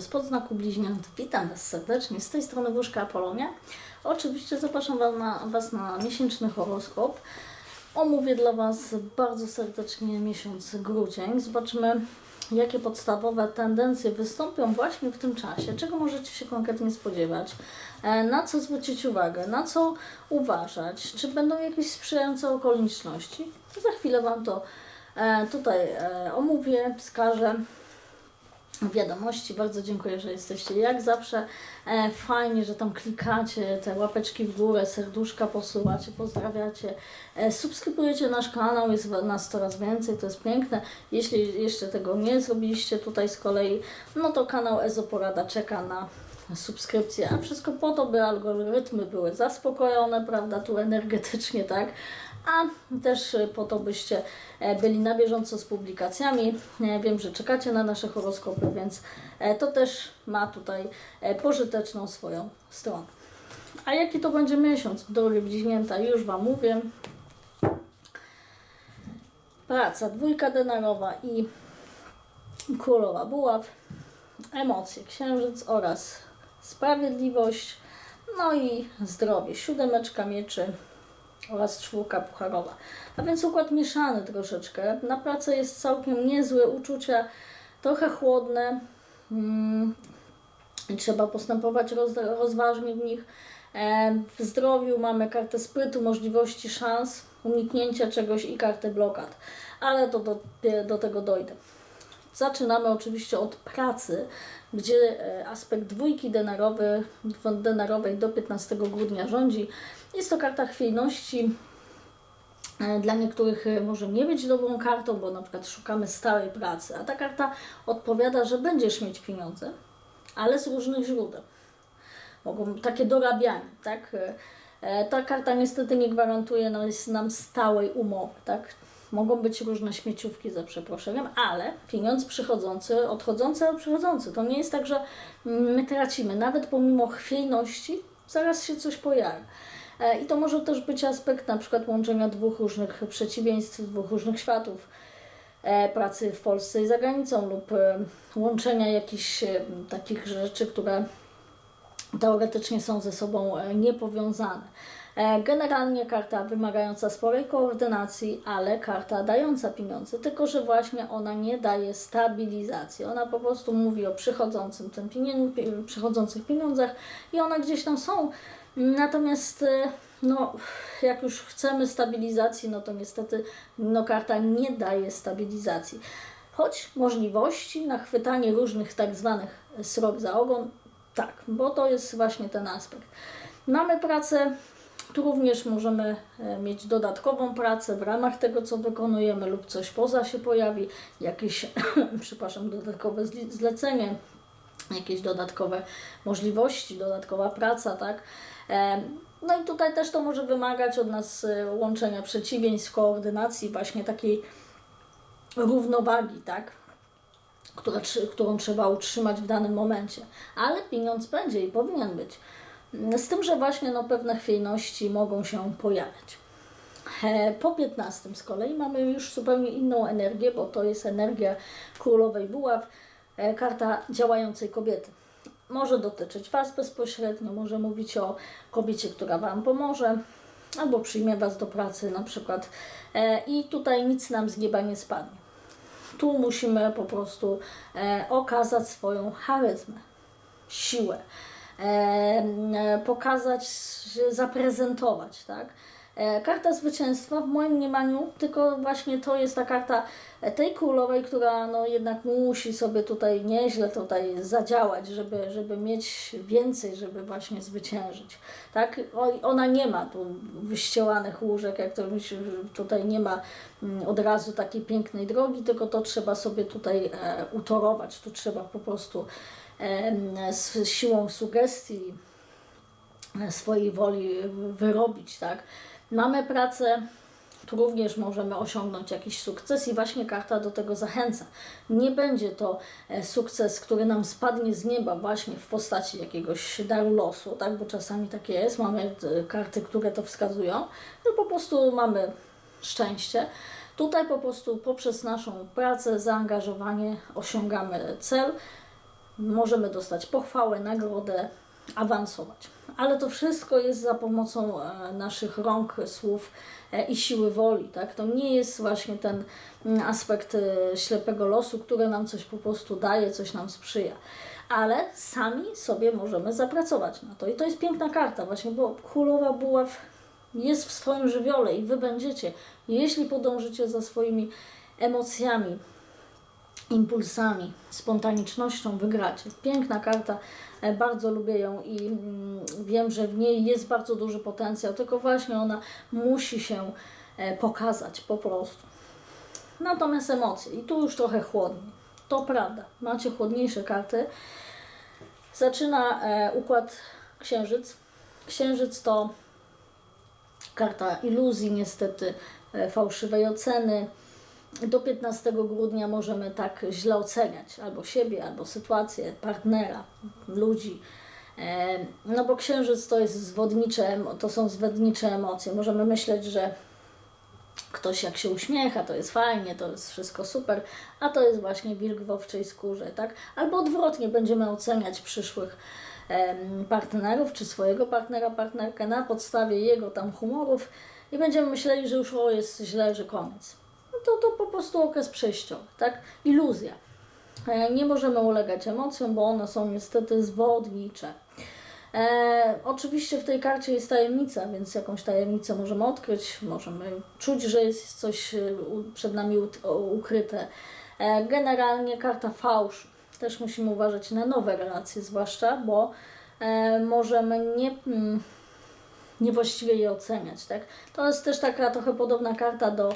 z podznaku bliźniąt. Witam Was serdecznie, z tej strony Wróżka Apolonia. Oczywiście zapraszam Was na, Was na miesięczny horoskop. Omówię dla Was bardzo serdecznie miesiąc grudzień. Zobaczymy, jakie podstawowe tendencje wystąpią właśnie w tym czasie, czego możecie się konkretnie spodziewać, e, na co zwrócić uwagę, na co uważać, czy będą jakieś sprzyjające okoliczności. Za chwilę Wam to e, tutaj e, omówię, wskażę wiadomości. Bardzo dziękuję, że jesteście jak zawsze. E, fajnie, że tam klikacie, te łapeczki w górę, serduszka posuwacie, pozdrawiacie. E, subskrybujecie nasz kanał, jest nas coraz więcej, to jest piękne. Jeśli jeszcze tego nie zrobiliście tutaj z kolei, no to kanał Ezoporada czeka na subskrypcję, a wszystko po to, by algorytmy były zaspokojone, prawda, tu energetycznie, tak, a też e, po to, byście e, byli na bieżąco z publikacjami. E, Wiem, że czekacie na nasze horoskopy, więc to też ma tutaj pożyteczną swoją stronę. A jaki to będzie miesiąc, drogie bliźnięta, już Wam mówię. Praca, dwójka denarowa i królowa buław, emocje, księżyc oraz sprawiedliwość, no i zdrowie, siódemeczka mieczy oraz czwórka pucharowa. A więc układ mieszany troszeczkę. Na pracę jest całkiem niezłe, uczucia trochę chłodne. Mm, trzeba postępować roz, rozważnie w nich. E, w zdrowiu mamy kartę sprytu, możliwości, szans, uniknięcia czegoś i kartę blokad. Ale to do, do tego dojdę. Zaczynamy oczywiście od pracy, gdzie e, aspekt dwójki denarowy, denarowej do 15 grudnia rządzi. Jest to karta chwiejności. E, Dla niektórych e, może nie być dobrą kartą, bo na przykład szukamy stałej pracy, a ta karta odpowiada, że będziesz mieć pieniądze, ale z różnych źródeł. Mogą takie dorabianie, tak? Ta karta niestety nie gwarantuje nam stałej umowy, tak? Mogą być różne śmieciówki za przeproszeniem, ale pieniądz przychodzący, odchodzący, ale przychodzący. To nie jest tak, że my tracimy. Nawet pomimo chwiejności, zaraz się coś pojawia. E, I to może też być aspekt na przykład łączenia dwóch różnych przeciwieństw, dwóch różnych światów e, pracy w Polsce i za granicą lub e, łączenia jakichś takich rzeczy, które teoretycznie są ze sobą niepowiązane. E, Generalnie karta wymagająca sporej koordynacji, ale karta dająca pieniądze, tylko że właśnie ona nie daje stabilizacji. Ona po prostu mówi o przychodzącym tym pienien- pi- przychodzących pieniądzach i one gdzieś tam są. Natomiast e, no, jak już chcemy stabilizacji, no to niestety no, karta nie daje stabilizacji. Choć możliwości na chwytanie różnych tak zwanych srok za ogon, tak, bo to jest właśnie ten aspekt. Mamy pracę, tu również możemy e, mieć dodatkową pracę w ramach tego, co wykonujemy, lub coś poza się pojawi, jakieś, przepraszam, dodatkowe zlecenie, jakieś dodatkowe możliwości, dodatkowa praca, tak. E, No i tutaj też to może wymagać od nas e, łączenia przeciwieństw, koordynacji, właśnie takiej równowagi, tak która, którą trzeba utrzymać w danym momencie. Ale pieniądz będzie i powinien być. Z tym, że właśnie no, pewne chwiejności mogą się pojawiać. E, Po 15 z kolei mamy już zupełnie inną energię, bo to jest energia królowej buław, e, karta działającej kobiety. Może dotyczyć Was bezpośrednio, może mówić o kobiecie, która Wam pomoże, albo przyjmie Was do pracy na przykład. E, I tutaj nic nam z nieba nie spadnie tu musimy po prostu okazać swoją charyzmę, siłę, pokazać, się zaprezentować, tak? E, karta zwycięstwa w moim mniemaniu, tylko właśnie to jest ta karta e, tej królowej, która no jednak musi sobie tutaj nieźle tutaj zadziałać, żeby, żeby mieć więcej, żeby właśnie zwyciężyć. Tak? Ona nie ma tu wyścielanych łóżek, jak to tutaj nie ma mm, od razu takiej pięknej drogi, tylko to trzeba sobie tutaj e, utorować, tu trzeba po prostu e, z siłą sugestii e, swojej woli wyrobić, tak? Mamy pracę, tu również możemy osiągnąć jakiś sukces i właśnie karta do tego zachęca. Nie będzie to e, sukces, który nam spadnie z nieba właśnie w postaci jakiegoś daru losu, tak? Bo czasami takie jest, mamy e, karty, które to wskazują, no po prostu mamy szczęście. Tutaj po prostu poprzez naszą pracę, zaangażowanie osiągamy cel możemy dostać pochwałę, nagrodę, awansować. Ale to wszystko jest za pomocą e, naszych rąk, słów e, i siły woli. Tak? To nie jest właśnie ten mm, aspekt e, ślepego losu, który nam coś po prostu daje, coś nam sprzyja. Ale sami sobie możemy zapracować na to. I to jest piękna karta, właśnie, bo królowa buław jest w swoim żywiole i wy będziecie, jeśli podążycie za swoimi emocjami, impulsami, spontanicznością wygracie. Piękna karta, e, bardzo lubię ją i mm, wiem, że w niej jest bardzo duży potencjał, tylko właśnie ona musi się e, pokazać po prostu. Natomiast emocje, i tu już trochę chłodniej. To prawda, macie chłodniejsze karty. Zaczyna e, układ księżyc. Księżyc to karta iluzji, niestety fałszywej oceny. Do 15 grudnia możemy tak źle oceniać albo siebie, albo sytuację, partnera, ludzi. E, No bo księżyc to jest zwodnicze, to są zwodnicze emocje. Możemy myśleć, że ktoś jak się uśmiecha, to jest fajnie, to jest wszystko super, a to jest właśnie wilk w owczej skórze, tak? Albo odwrotnie, będziemy oceniać przyszłych partnerów, czy swojego partnera, partnerkę na podstawie jego tam humorów i będziemy myśleli, że już o, jest źle, że koniec. To, to po prostu okres przejściowy, tak? Iluzja. E, Nie możemy ulegać emocjom, bo one są niestety zwodnicze. E, oczywiście w tej karcie jest tajemnica, więc jakąś tajemnicę możemy odkryć, możemy czuć, że jest coś e, przed nami ukryte. E, generalnie karta fałszu. Też musimy uważać na nowe relacje, zwłaszcza, bo e, możemy nie, mm, niewłaściwie je oceniać. Tak? To jest też taka trochę podobna karta do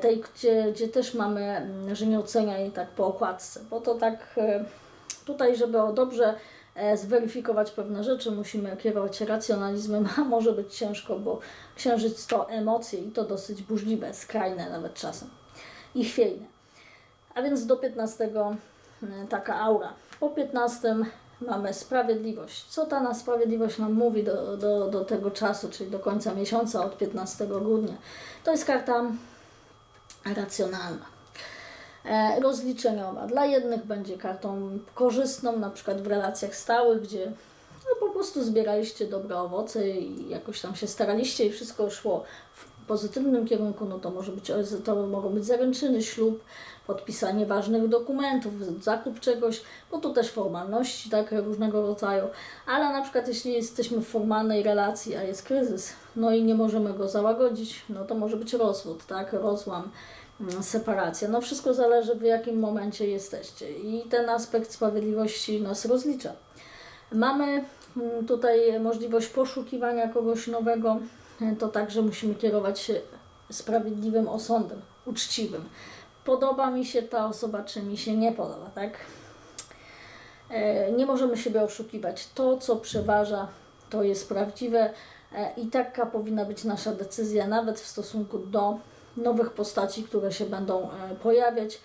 tej, gdzie, gdzie też mamy, mm, że nie oceniaj tak po okładce, bo to tak e, tutaj, żeby dobrze e, zweryfikować pewne rzeczy, musimy kierować się racjonalizmem, a może być ciężko, bo księżyc to emocje i to dosyć burzliwe, skrajne nawet czasem i chwiejne. A więc do 15 e, taka aura. Po 15 mamy sprawiedliwość. Co ta na sprawiedliwość nam mówi do, do, do tego czasu, czyli do końca miesiąca od 15 grudnia? To jest karta racjonalna. E, rozliczeniowa. Dla jednych będzie kartą korzystną, na przykład w relacjach stałych, gdzie no, po prostu zbieraliście dobre owoce i jakoś tam się staraliście i wszystko szło w pozytywnym kierunku, no to może być, to mogą być zaręczyny, ślub, podpisanie ważnych dokumentów, zakup czegoś, bo tu też formalności tak różnego rodzaju, ale na przykład jeśli jesteśmy w formalnej relacji, a jest kryzys, no i nie możemy go załagodzić, no to może być rozwód, tak, rozłam, mm, separacja, no wszystko zależy w jakim momencie jesteście. I ten aspekt sprawiedliwości nas rozlicza. Mamy mm, tutaj możliwość poszukiwania kogoś nowego, to także musimy kierować się sprawiedliwym osądem, uczciwym. Podoba mi się ta osoba, czy mi się nie podoba, tak? E, Nie możemy siebie oszukiwać. To, co przeważa, to jest prawdziwe e, i taka powinna być nasza decyzja, nawet w stosunku do nowych postaci, które się będą e, pojawiać.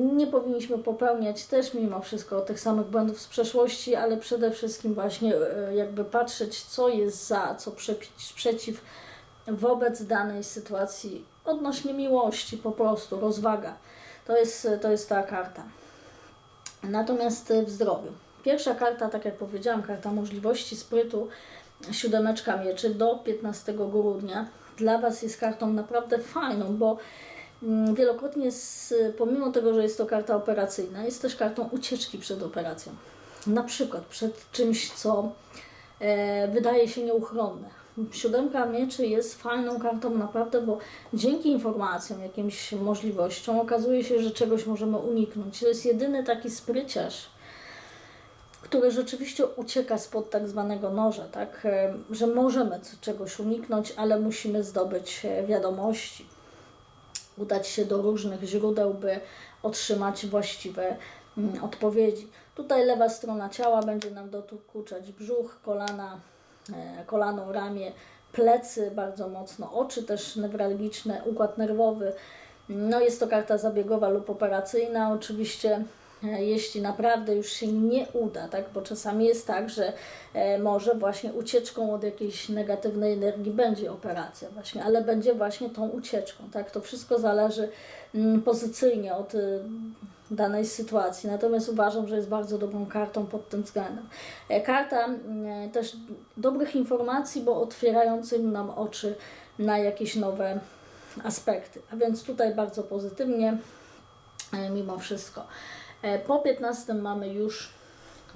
Nie powinniśmy popełniać też mimo wszystko tych samych błędów z przeszłości, ale przede wszystkim właśnie jakby patrzeć, co jest za, co przeciw wobec danej sytuacji odnośnie miłości, po prostu rozwaga. To jest, to jest ta karta. Natomiast w zdrowiu. Pierwsza karta, tak jak powiedziałam, karta możliwości, sprytu, siódemeczka mieczy do 15 grudnia. Dla Was jest kartą naprawdę fajną, bo mm, wielokrotnie, z, pomimo tego, że jest to karta operacyjna, jest też kartą ucieczki przed operacją. Na przykład przed czymś, co e, wydaje się nieuchronne. Siódemka mieczy jest fajną kartą naprawdę, bo dzięki informacjom, jakimś możliwościom okazuje się, że czegoś możemy uniknąć. To jest jedyny taki spryciarz, który rzeczywiście ucieka spod tak zwanego noża, tak? E, Że możemy czegoś uniknąć, ale musimy zdobyć e, wiadomości, udać się do różnych źródeł, by otrzymać właściwe mm, odpowiedzi. Tutaj lewa strona ciała będzie nam dokuczać brzuch, kolana, kolano, ramię, plecy bardzo mocno, oczy też newralgiczne, układ nerwowy. No jest to karta zabiegowa lub operacyjna. Oczywiście e, jeśli naprawdę już się nie uda, tak? bo czasami jest tak, że e, może właśnie ucieczką od jakiejś negatywnej energii będzie operacja właśnie, ale będzie właśnie tą ucieczką, tak? To wszystko zależy mm, pozycyjnie od danej sytuacji. Natomiast uważam, że jest bardzo dobrą kartą pod tym względem. E, Karta mm, też dobrych informacji, bo otwierającym nam oczy na jakieś nowe aspekty. A więc tutaj bardzo pozytywnie, e, mimo wszystko. E, Po 15 mamy już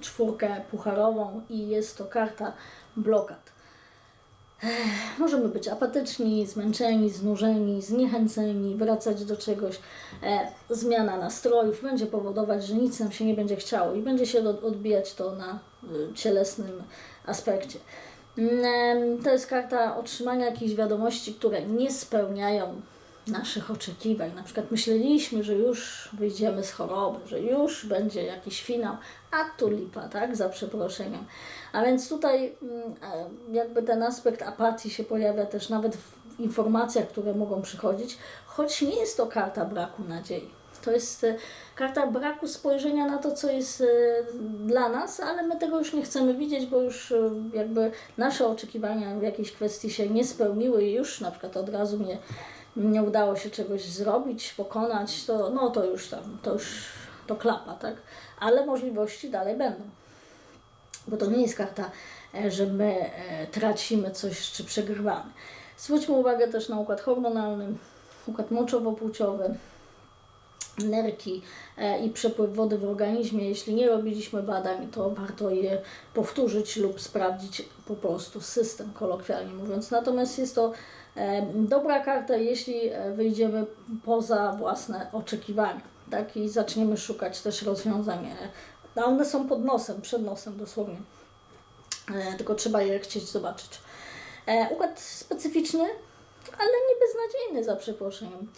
czwórkę pucharową i jest to karta blokad. Możemy być apatyczni, zmęczeni, znużeni, zniechęceni, wracać do czegoś. E, zmiana nastrojów będzie powodować, że nic nam się nie będzie chciało i będzie się od- odbijać to na y, cielesnym aspekcie. Mm, To jest karta otrzymania jakichś wiadomości, które nie spełniają naszych oczekiwań. Na przykład myśleliśmy, że już wyjdziemy z choroby, że już będzie jakiś finał, a tu lipa, tak, za przeproszeniem. A więc tutaj mm, e, jakby ten aspekt apatii się pojawia też nawet w informacjach, które mogą przychodzić, choć nie jest to karta braku nadziei. To jest e, karta braku spojrzenia na to, co jest e, dla nas, ale my tego już nie chcemy widzieć, bo już jakby nasze oczekiwania w jakiejś kwestii się nie spełniły i już na przykład od razu nie, nie udało się czegoś zrobić, pokonać, to, no to już tam, to już to klapa, tak? Ale możliwości dalej będą bo to nie jest karta, e, że my e, tracimy coś czy przegrywamy. Zwróćmy uwagę też na układ hormonalny, układ moczowo-płciowy, nerki e, i przepływ wody w organizmie. Jeśli nie robiliśmy badań, to warto je powtórzyć lub sprawdzić po prostu system, kolokwialnie mówiąc. Natomiast jest to e, dobra karta, jeśli e, wyjdziemy poza własne oczekiwania. Tak, i zaczniemy szukać też rozwiązań. A one są pod nosem, przed nosem dosłownie. Tylko trzeba je chcieć zobaczyć. Układ specyficzny, ale nie beznadziejny za przeproszeniem.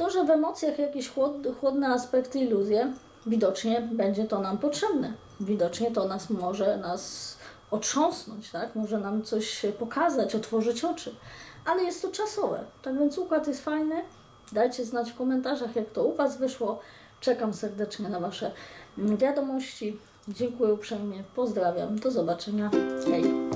To, że w emocjach jakieś chłod, chłodne aspekty, iluzje, widocznie będzie to nam potrzebne. Widocznie to nas może nas otrząsnąć, tak? Może nam coś pokazać, otworzyć oczy. Ale jest to czasowe. Tak więc układ jest fajny. Dajcie znać w komentarzach, jak to u Was wyszło. Czekam serdecznie na Wasze wiadomości. Dziękuję uprzejmie. Pozdrawiam. Do zobaczenia. Hej.